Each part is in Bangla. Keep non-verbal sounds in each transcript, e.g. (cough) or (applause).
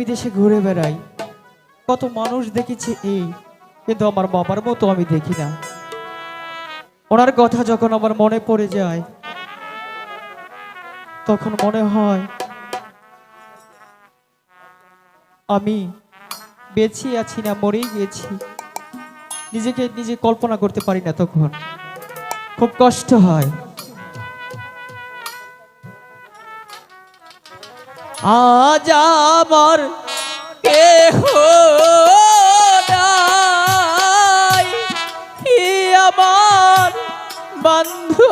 বিদেশে ঘুরে বেড়াই। কত মানুষ দেখেছি এই, কিন্তু আমার বাবার মতো আমি দেখি না। ওনার কথা যখন আমার মনে পড়ে যায়, তখন মনে হয়, আমি বেঁচে আছি না, মরেই গেছি নিজেকে নিজে কল্পনা করতে পারি না তখন। খুব কষ্ট হয়। আজ আমার কেহ আমার বন্ধু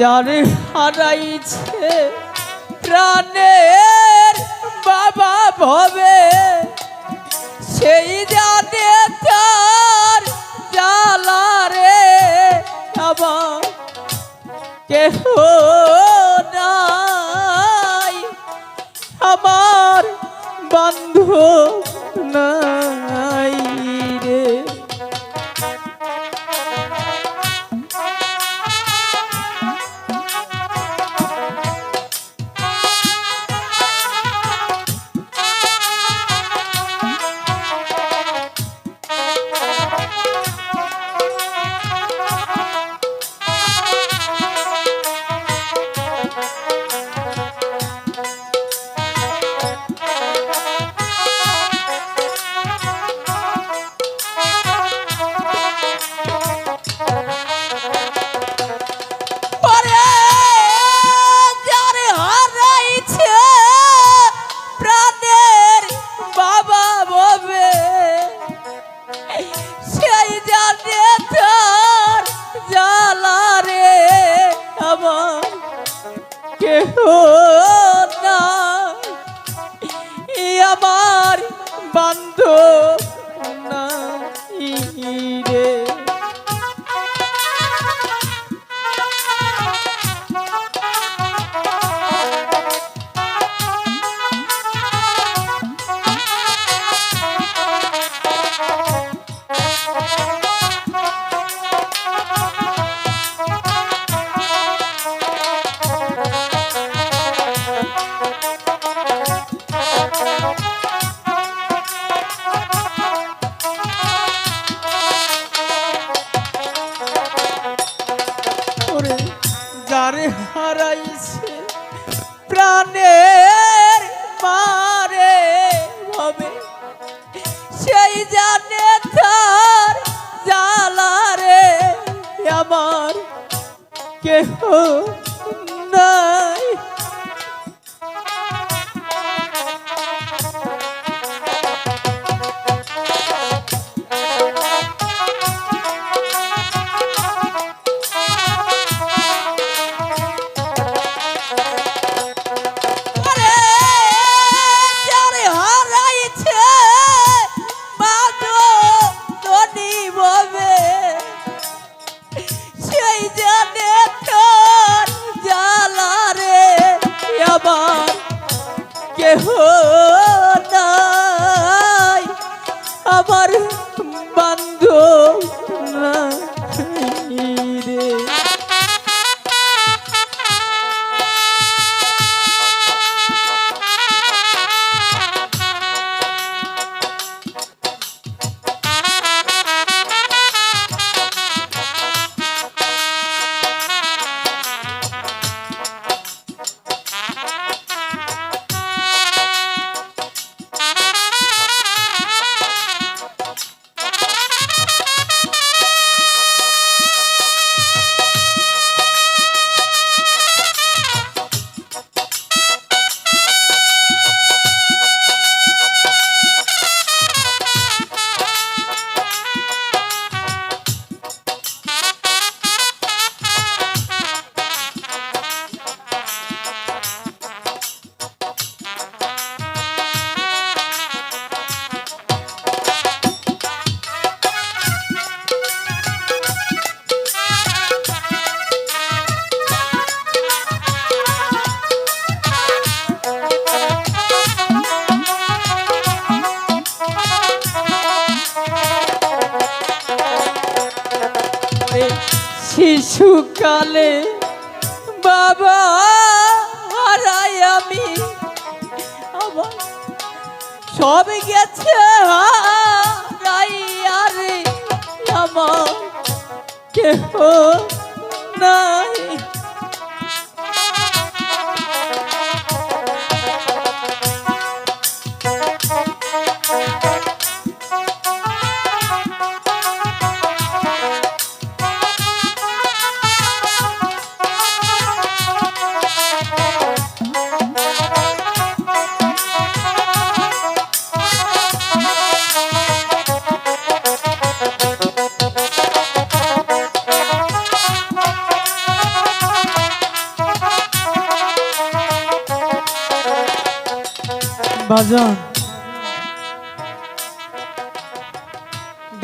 যারে হারাইছে প্রাণের বাবা ভবে, সেই জানে তার জালারে আমার কেহ নাই, আমার বন্ধু নাই। কেহ (laughs) যারে হারাইছে প্রাণের মারে হবে। সেই জানে তার জালারে আমার কেহ নাই। শিশুকালে বাবা হারাই আমি। আমার সব গেছে হারাইয়া আরে। আমার কেহ নাই।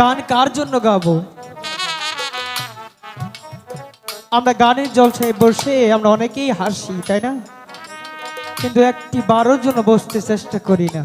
গান কার জন্য গাবো? আমরা গানের জলসায় বসে আমরা অনেকেই হাসি, তাই না? কিন্তু একটি বারোর জন্য বসতে চেষ্টা করি না।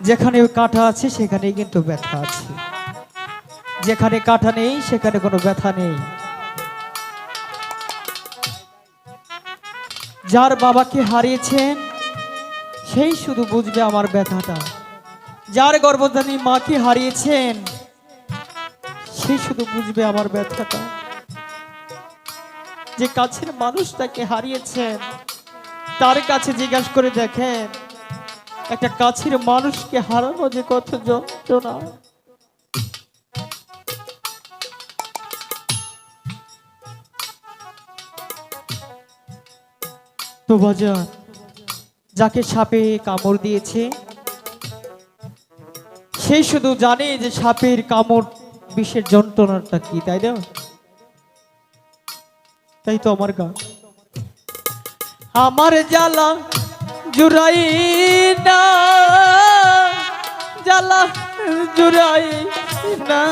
যেখানে কাঁটা আছে, সেখানেই কিন্তু ব্যথা আছে। যেখানে কাঁটা নেই, সেখানে কোনো ব্যথা নেই। যার বাবাকে হারিয়েছেন, সেই শুধু বুঝবে আমার ব্যথাটা। যার গর্ভধানী মাকে হারিয়েছেন? সে শুধু বুঝবে আমার ব্যথাটা যে কাছের মানুষটাকে হারিয়েছেন, তার কাছে জিজ্ঞাসা করে দেখেন, একটা কাছের মানুষকে হারানো যে কত যন্ত্রণা। তো বাজার যাকে সাপে কামড় দিয়েছে সেই শুধু জানে যে সাপের কামড় বিষের যন্ত্রণাটা কি, তাই না? তাই তো আমার গান আমার জ্বালা জুড়াই না, জ্বালা জুড়াই না।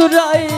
জুরাই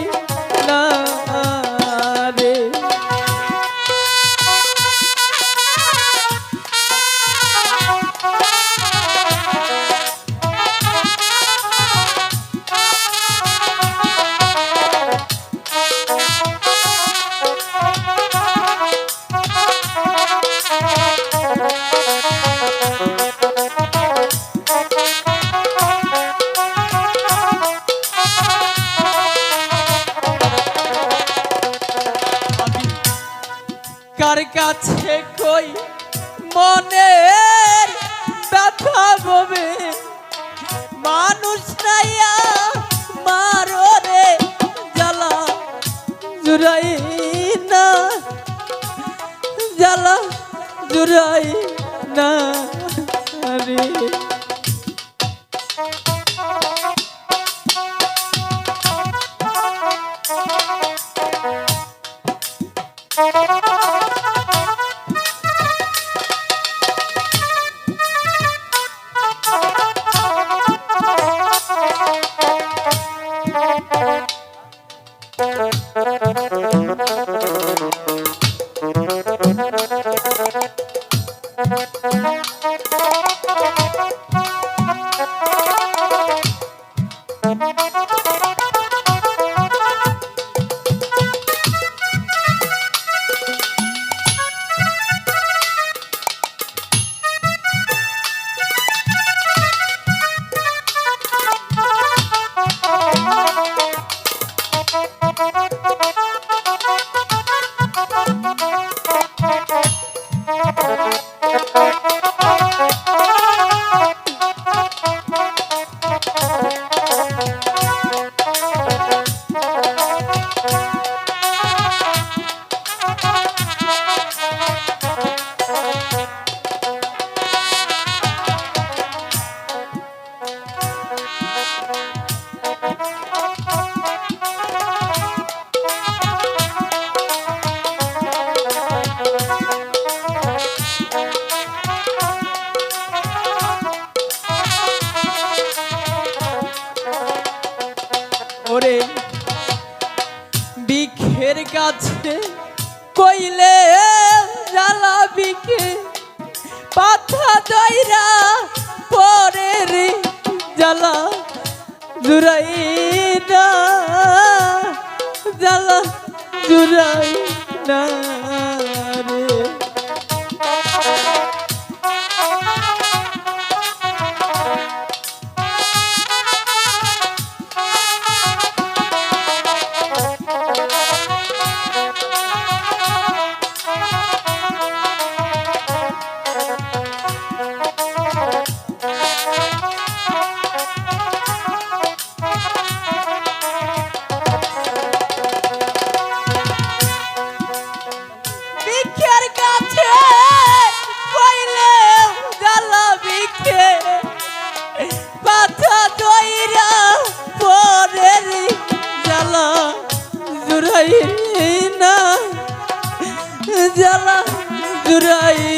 জুড়াই না রে। জ্বালা জুড়াই না জ্বালা জুড়াই না জুড়াই